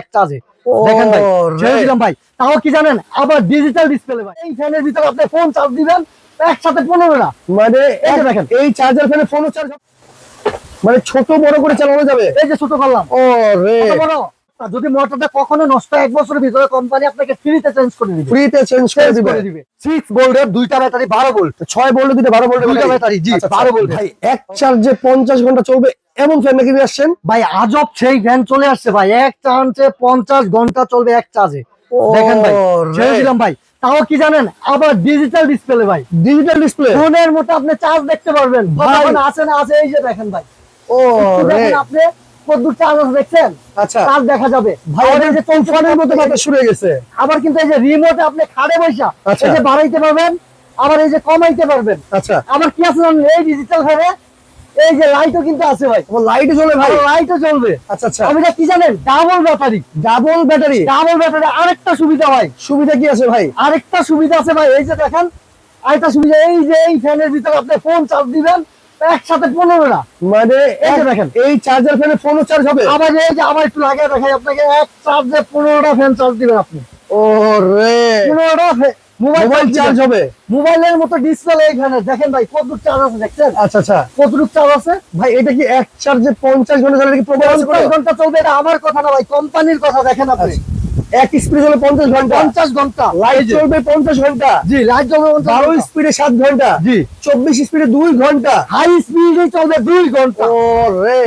এক চার্জে দেখেন ভাই ছেড়ে দিলাম ভাই। তাও কি জানেন? আবার ডিজিটাল ডিসপ্লে ভাই। এই ফ্যানের ভিতরে আপনি ফোন চার্জ দিবেন একসাথে পনেরোটা মানে এই দেখেন। এই চার্জার ফ্যানে ফোনও চার্জ মানে ছোট বড় করে চালানো যাবে? এই যে ছোট করলাম। ও রে যদি মোটরটা কখনো নষ্ট এক বছরের ভিতরে কোম্পানি আপনাকে ফ্রিতে চেঞ্জ করে দিবে। ফ্রিতে চেঞ্জ করে দিবে। করে দিবে। সিক্স ভোল্টের দুইটা ব্যাটারি বারো ভোল্ট ছয় বললে দুটো বারো বললে দুইটা ব্যাটারি জি বারো ভোল্ট ভাই এক চার্জে পঞ্চাশ ঘণ্টা চলবে এমন ফ্যান নাকি আসছেন? ভাই আজব সেই ফ্যান চলে আসছে ভাই। এক চার্জে পঞ্চাশ ঘণ্টা চলবে এক চার্জে। দেখেন ভাই ছেড়ে দিলাম ভাই। তাও কি জানেন? আবার ডিজিটাল ডিসপ্লে ভাই। ডিজিটাল ডিসপ্লে ফোনের মতো আপনি চার্জ দেখতে পারবেন। আছে না আছে এই যে দেখেন ভাই। ও দেখেন আপনি কতদূর চার্জ আছে দেখছেন? আচ্ছা। চার্জ দেখা যাবে। ভাই আবার এটা যে তুফানের মতো বাতাস শুরু হয়ে গেছে। আবার কিন্তু এই যে রিমোটে আপনি খাড়ে বৈশা আচ্ছা। এই যে বাড়াইতে পারবেন আবার এই যে কমাইতে পারবেন। আচ্ছা। আবার কি আছে জানেন? এই ডিজিটাল ফ্যানে এই যে লাইটও কিন্তু আছে ভাই। লাইট জ্বলে ভাই। লাইটও চলবে। আচ্ছা আচ্ছা। আমি কি জানেন? Double battery double battery double battery আরেকটা সুবিধা ভাই। সুবিধা কি আছে ভাই? আরেকটা সুবিধা আছে ভাই। এই যে দেখেন আরেকটা সুবিধা এই যে এই ফ্যানের ভিতরে আপনি ফোন চার্জ দিবেন একসাথে পনেরোটা মানে এই দেখেন। এই চার্জার ফ্যানে ফোনও চার্জ হবে? আবার এই যে আবার একটু লাগিয়ে দেখাই আপনাকে এক চার্জে পনেরোটা ফ্যান চার্জ দিবেন আপনি। ও রে পনেরোটা মোবাইল চার্জ হবে। মোবাইলের মতো ডিসপ্লে এই দেখেন ভাই কতটুক চার্জ আছে দেখছেন? আচ্ছা আচ্ছা। কতটুক চার্জ আছে? ভাই এটা কি এক চার্জে পঞ্চাশ ঘণ্টা চালালে কি পঞ্চাশ ঘণ্টা চলবে এটা আমার কথা না ভাই কোম্পানির কথা দেখেন আপনি। এক স্পিড হলে পঞ্চাশ ঘণ্টা। পঞ্চাশ ঘণ্টা। লাইট চলবে পঞ্চাশ ঘণ্টা। জি লাইট জ্বলবে বারো স্পিডে সাত ঘণ্টা। জি। চব্বিশ স্পিডে দুই ঘণ্টা। হাই স্পিডে চলবে দুই ঘণ্টা। ও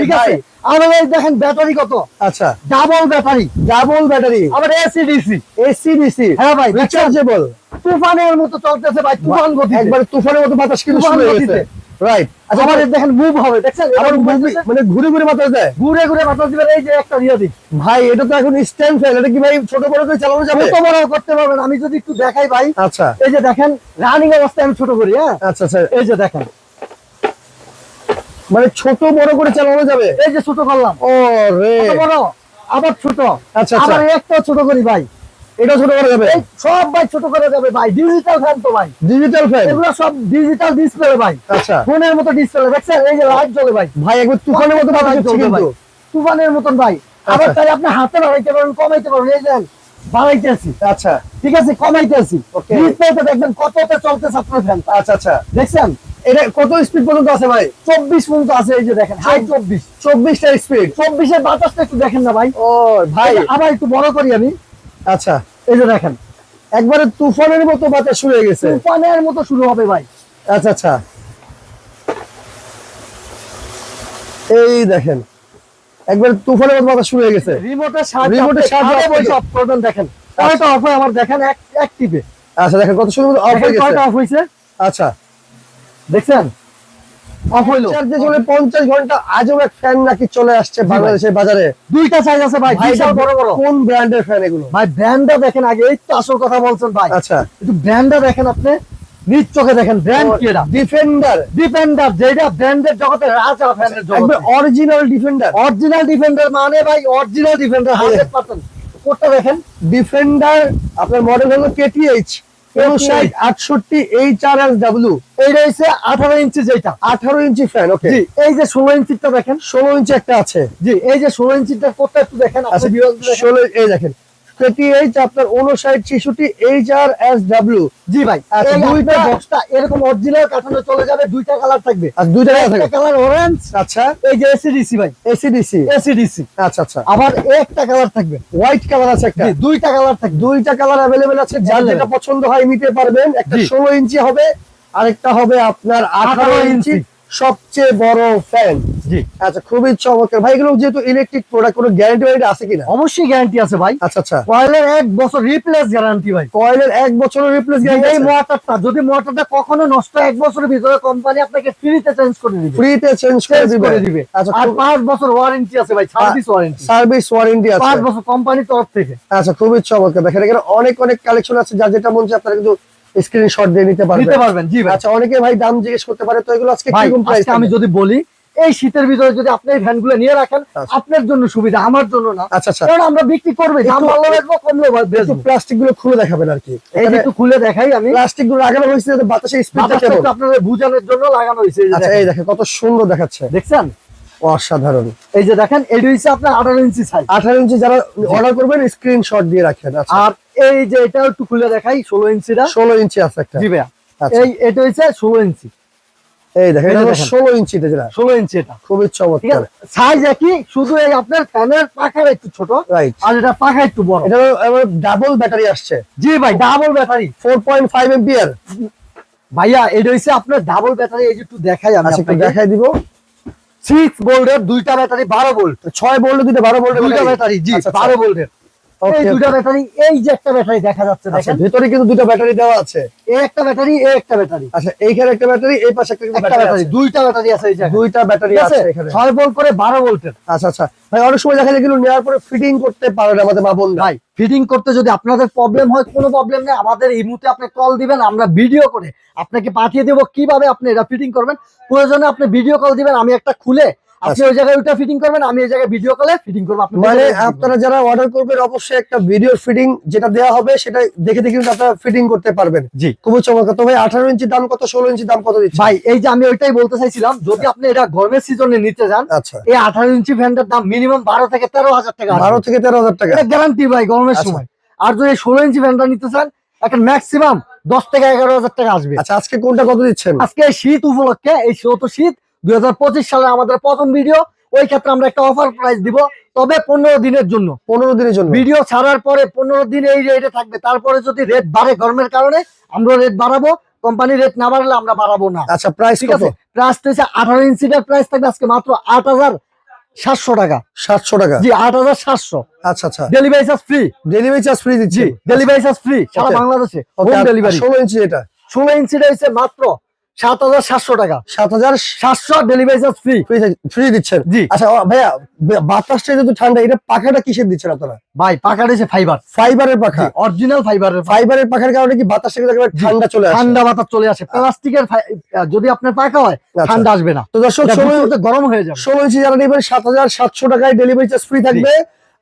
ঠিক আছে? আমাদের দেখেন ব্যাটারি কত? আচ্ছা। ডাবল ব্যাটারি ডাবল ব্যাটারি আবার এসি ডিসি এসি ডিসি হ্যাঁ ভাই? রিচার্জেবল তুফানের মতো চলতেছে ভাই তুফান গতিতে। একবার তুফানের মতো বাতাস কিন্তু শুরু হয়ে গেছে। রাইট আচ্ছা আবার আমার দেখেন মুভ হবে দেখছেন? আবার ঘুরে- হইতেছে। মানে ঘুরে ঘুরে বাতাস দেয়। ঘুরে ঘুরে বাতাস দিবেন এই যে একটা রিয়া দিক ভাই এটা তো এখন স্ট্যান্ড ফ্যান এটা কি ভাই ছোট বড় করে চালানো যাবে? ছোট বড় করতে পারবেন আমি যদি একটু দেখাই ভাই। আচ্ছা। এই যে দেখেন রানিং অবস্থায় আমি ছোট করি হ্যাঁ? আচ্ছা আচ্ছা। এই যে দেখেন। মানে ছোট বড় করে চালানো যাবে? এই যে ছোট করলাম। ও রে। ছোট বড় আবার ছোট। আচ্ছা, আচ্ছা। আবার একটা ছোট করি ভাই। এটা ছোট করা যাবে? সব ভাই ছোট করে যাবে ভাই। ডিজিটাল ফ্যান তো ভাই। ডিজিটাল ফ্যান এগুলো সব ডিজিটাল ডিসপ্লে ভাই। আচ্ছা। ফোনের মতো ডিসপ্লে দেখছেন? এই যে লাইট জ্বলে ভাই। ভাই একবার তুফানের মতো বাতাস লাইট ভাই কিন্তু। তুফানের মতন ভাই। আবার আচ্ছা। তাই আপনি হাতে বাড়াইতে পারবেন কমাইতে পারবেন। এই দেন বাড়াইতেছি আচ্ছা। ঠিক আছে? কমাইতেছি. ডিসপ্লেতে দেখবেন কততে চলতেছে আপনার ফ্যান আচ্ছা আচ্ছা। দেখছেন? এটা কত স্পিড পর্যন্ত আছে ভাই? চব্বিশ পর্যন্ত আছে এই যে দেখেন। হাই চব্বিশ। চব্বিশটা স্পিড চব্বিশের বাতাসটা একটু দেখেন না ভাই। ও ভাই। আবার একটু বড় করি আমি। আচ্ছা এই যে দেখেন একবারে তুফানের মতো বাতাস শুরু হয়ে গেছে। তুফানের মতো শুরু হবে ভাই। আচ্ছা আচ্ছা। এই দেখেন একবার তুফানের মতো বাতাস শুরু হয়ে গেছে। রিমোটের সাহায্যে রিমোটের সাহায্যে আপনি- বসে অফ করবেন দেখেন। কয়টা অফ হয় আমার দেখেন এক এক টিপে। আচ্ছা দেখেন কত সুন্দর অফ হয়ে গেছে কয়টা অফ হয়েছে? আচ্ছা। দেখছেন? অফ হইল। ঘণ্টা আজও এক ফ্যান নাকি চলে আসছে বাংলাদেশের বাজারে। দুইটা সাইজ আছে ভাই ভাই বিশাল বড় বড়। কোন ব্র্যান্ডের ফ্যান এগুলো? ভাই ব্র্যান্ডটা দেখেন আগে এই তো আসল কথা বলছেন ভাই। আচ্ছা। একটু ব্র্যান্ডটা দেখেন আপনি নিজ চোখে দেখেন ব্র্যান্ড ডিফেন্ডার ডিফেন্ডার যেটা ব্র্যান্ডের জগতে রাজা ফ্যানের জগতে অরিজিনাল ডিফেন্ডার অরিজিনাল ডিফেন্ডার মানে ভাই অরিজিনাল ডিফেন্ডার দেখেন। ডিফেন্ডার আপনার মডেল হলো কেটিএইচ আটষট্টি এইচ আর এস ডাব্লিউ এইটা রয়েছে আঠারো ইঞ্চি যেটা আঠারো ইঞ্চি ফ্যান ওকে এই যে ষোলো ইঞ্চিটা দেখেন ষোলো ইঞ্চি একটা আছে। জি। এই যে ষোলো ইঞ্চিটা কোডটা একটু আচ্ছা। দেখেন। ষোলো এই দেখেন। কেটিএইচ আপনার জি ভাই দুইটা- বক্সটা এরকম অরিজিনাল চলে যাবে দুইটা কালার থাকবে। আর দুইটা একটা থাকে কালার অরেঞ্জ আচ্ছা। এই যে এসিডিসি ভাই। এসিডিসি এসিডিসি আচ্ছা আচ্ছা। আবার একটা কালার থাকবে। হোয়াইট কালার আছে একটা। দুইটা কালার থাকবে। দুইটা কালার আছে যার যেটা পছন্দ হয় নিতে পারবেন। একটা জি। ষোলো ইঞ্চি হবে আরেকটা হবে আপনার আঠারো 18 ইঞ্চি ইঞ্চি। সবচেয়ে বড় ফ্যান জি। আচ্ছা খুবই চমৎকার। ভাই এগুলো যেহেতু ইলেকট্রিক প্রোডাক্ট কোনো গ্যারান্টি ওয়ারেন্টি আছে কিনা? অবশ্যই গ্যারান্টি আছে ভাই। আচ্ছা আচ্ছা। কয়েলের এক বছর রিপ্লেস গ্যারান্টি ভাই। কয়েলের এক বছরের রিপ্লেস এই মোটরটা যদি মোটরটা কখনো নষ্ট এক বছরের ভিতরে কোম্পানি আপনাকে ফ্রিতে চেঞ্জ করে দিবে। ফ্রিতে চেঞ্জ করে দিবে। আচ্ছা আর পাঁচ বছর ওয়ারেন্টি আছে ভাই সার্ভিস ওয়ারেন্টি সার্ভিস ওয়ারেন্টি আছে। পাঁচ বছর কোম্পানির তরফ থেকে। আচ্ছা খুবই চমৎকার। দেখেন এখানে অনেক অনেক কালেকশন আছে যার যেটা মন চায় আপনারা কিন্তু স্ক্রিনশট দিয়ে নিতে নিতে পারবেন পারবেন জি ভাই। আচ্ছা অনেকে ভাই দাম জিজ্ঞেস করতে পারে তো এগুলো আজকে কীরকম প্রাইস আমি যদি বলি এই শীতের ভিতরে যদি আপনি এই ফ্যানগুলো নিয়ে রাখেন আচ্ছা। আপনার জন্য সুবিধা আমার জন্য না। আচ্ছা আচ্ছা। কারণ আমরা বিক্রি করবে দাম ভালো রাখব বেচবো প্লাস্টিকগুলো খুলে দেখাবেন আর কি। এই একটু খুলে দেখাই আমি। প্লাস্টিকগুলো লাগানো হয়েছে যাতে স্পিডটা বাতাসটা কেমন? আপনাদের বুঝানোর জন্য লাগানো হয়েছে এই আচ্ছা দেখেন। এই দেখেন। কত সুন্দর দেখাচ্ছে। দেখছেন? অসাধারণ। এই যে দেখেন এটা হচ্ছে আপনার আঠারো ইঞ্চি সাইজ আঠারো ইঞ্চি যারা অর্ডার করবেন স্ক্রিনশট দিয়ে রাখেন আচ্ছা। আর এই যে এটা একটু খুলে দেখাই ষোলো ইঞ্চিটা। ষোলো ইঞ্চি আছে একটা। জি ভাইয়া। এই এটা হচ্ছে ষোলো ইঞ্চি। এই দেখেন এটা ইঞ্চি এটা খুবই চমৎকার। সাইজ একই শুধু এই আপনার ফ্যানের পাখার একটু ছোট রাইট আর এটা পাখা একটু বড়। এটা ডাবল ব্যাটারি আসছে। জি ভাই double battery four point five ampere ভাইয়া এটা আপনার ডাবল ব্যাটারি এই যে একটু দেখাই আমি আচ্ছা আপনাকে। দেখাই দিব। সিক্স ভোল্টের দুইটা ব্যাটারি বারো ভোল্ট ছয় বললে দুইটা বারো বললে দুইটা ব্যাটারি জি আচ্ছা, আচ্ছা। বারো ভোল্টের এই দুইটা ব্যাটারি এই যে একটা ব্যাটারি দেখা যাচ্ছে আচ্ছা দেখেন। ভেতরে কিন্তু দুটো ব্যাটারি দেওয়া আছে। এই একটা ব্যাটারি এই একটা ব্যাটারি। আচ্ছা এইখানে একটা ব্যাটারি এই পাশে একটা ব্যাটারি দুইটা ব্যাটারি আছে এই জায়গায় দুইটা ব্যাটারি আছে? এখানে। ছয় ভোল্ট করে বারো ভোল্টের। আচ্ছা আচ্ছা। ভাই অনেক সময় দেখা যায় এগুলো নেওয়ার পরে ফিটিং করতে পারে না আমাদের মা ভাই ফিটিং করতে যদি আপনাদের প্রবলেম হয় কোনো প্রবলেম নেই। আমাদের এই মুহূর্তে আপনি কল দিবেন আমরা ভিডিও করে আপনাকে পাঠিয়ে দেবো কীভাবে আপনি এটা ফিটিং করবেন। প্রয়োজনে আপনি ভিডিও কল দিবেন আমি একটা খুলে আপনি ওই জায়গায় ওইটা ফিটিং করবেন আমি এই জায়গায় ভিডিও কলে ফিটিং করব মানে আপনারা যারা অর্ডার করবেন অবশ্যই একটা ভিডিও ফিটিং যেটা দেওয়া হবে সেটা দেখে দেখে কিন্তু আপনারা ফিটিং করতে পারবেন। জি। খুবই চমৎকার। তো ভাই আঠারো ইঞ্চির দাম কত ষোলো ইঞ্চির দাম কত দিচ্ছে? ভাই এই যে আমি ওইটাই বলতে চাইছিলাম যদি আপনি এটা গরমের সিজনে নিতে যান আচ্ছা। এই আঠারো ইঞ্চি ফ্যানটার দাম মিনিমাম বারো থেকে তেরো হাজার টাকা আসবে। বারো থেকে তেরো হাজার টাকা। এটা গ্যারান্টি ভাই গরমের আচ্ছা। সময়। আর যদি ষোলো ইঞ্চি ফ্যানটা নিতে চান একটা ম্যাক্সিমাম দশ থেকে এগারো হাজার টাকা আসবে। আচ্ছা আজকে কোনটা কত দিচ্ছেন? আজকে শীত উপলক্ষে এই শীত শীত দুই হাজার পঁচিশ সালে আমাদের প্রথম ভিডিও ওই ক্ষেত্রে আমরা একটা অফার প্রাইস দিব তবে পনেরো দিনের জন্য। পনেরো দিনের জন্য। ভিডিও ছাড়ার পরে পনেরো দিন এই রেটে থাকবে তারপরে যদি রেট বাড়ে গরমের কারণে আমরা রেট বাড়াবো কোম্পানি রেট না বাড়লে আমরা বাড়াবো না। আচ্ছা প্রাইস ঠিক আছে? প্রাইস হচ্ছে আঠারো ইঞ্চিটার প্রাইস থাকবে আজকে মাত্র আট হাজার সাতশো টাকা। সাতশো টাকা। জি আট হাজার সাতশো। আচ্ছা আচ্ছা। Delivery charge free delivery charge free দিচ্ছি। ডেলিভারি চার্জ ফ্রি সারা বাংলাদেশে। হোম ডেলিভারি ষোলো ইঞ্চি এটা? ষোলো ইঞ্চিটা হচ্ছে মাত্র সাত হাজার সাতশো টাকা। সাত হাজার সাতশো ডেলিভারি চার্জ ফ্রি ফ্রি দিচ্ছেন? জি। আচ্ছা ভাইয়া বাতাসটা যেহেতু ঠান্ডা এটা পাখাটা কিসের দিচ্ছেন আপনারা? ভাই রয়েছে ফাইবার ফাইবারের পাখা? অরিজিনাল ফাইবারের ফাইবারের পাখার কারণে কি বাতাসটা। ঠান্ডা চলে আসে? ঠান্ডা বাতাস চলে আসে। প্লাস্টিকের যদি আপনার পাকা হয় আচ্ছা। ঠান্ডা আসবে না। তো দর্শক ঘুরতে গরম হয়ে যাবে। ষোলো ইঞ্চি যারা নেবেন সাত হাজার সাতশো টাকায় ডেলিভারি চার্জ ফ্রি থাকবে।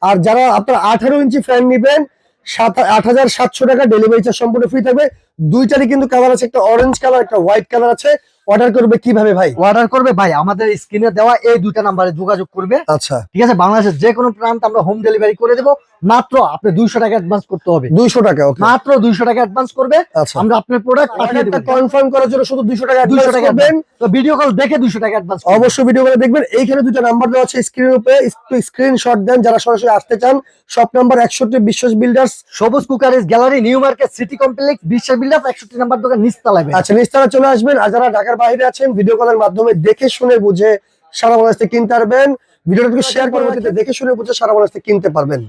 আর যারা আপনার আঠারো ইঞ্চি ফ্যান নেবেন সাত আট হাজার সাতশো টাকা ডেলিভারি চার্জ সম্পূর্ণ ফ্রি থাকবে। দুইটারই কিন্তু কালার আছে একটা অরেঞ্জ কালার একটা হোয়াইট কালার আছে। অর্ডার করবে কীভাবে ভাই? অর্ডার করবে ভাই আমাদের স্ক্রিনে দেওয়া এই দুইটা নাম্বারে যোগাযোগ করবে। আচ্ছা। ঠিক আছে বাংলাদেশের যে কোনো প্রান্ত আমরা হোম ডেলিভারি করে দেবো। মাত্র আপনি দুইশো টাকা অ্যাডভান্স করতে হবে। দুইশো টাকা মাত্র দুইশো টাকা অ্যাডভান্স করবে। আচ্ছা। আমরা আপনার প্রোডাক্ট পাঠিয়ে দেবো। কনফার্ম করার জন্য শুধু দুইশো টাকা দুইশো টাকা করবেন। তো ভিডিও কল দেখে দুইশো টাকা অ্যাডভান্স অবশ্যই ভিডিও করে দেখবেন। এইখানে দুটো নাম্বার দেওয়া আছে স্ক্রিনের উপরে। একটু স্ক্রিনশট দেন যারা সরাসরি আসতে চান। শপ নাম্বার একষট্টি বিশ্বাস বিল্ডার্স সবুজ cookeries gallery new market city complex Biswas builder একষট্টি নাম্বার দোকান ভাই। আচ্ছা নিস্তারা চলে আসবেন। আর যারা ঢাকার বাইরে আছেন ভিডিও কলের মাধ্যমে দেখে শুনে বুঝে সারা বাংলাদেশ কিনতে পারবেন। ভিডিওটা শেয়ার করে দেখে শুনে বুঝে সারা বাংলাদেশ কিনতে পারবেন।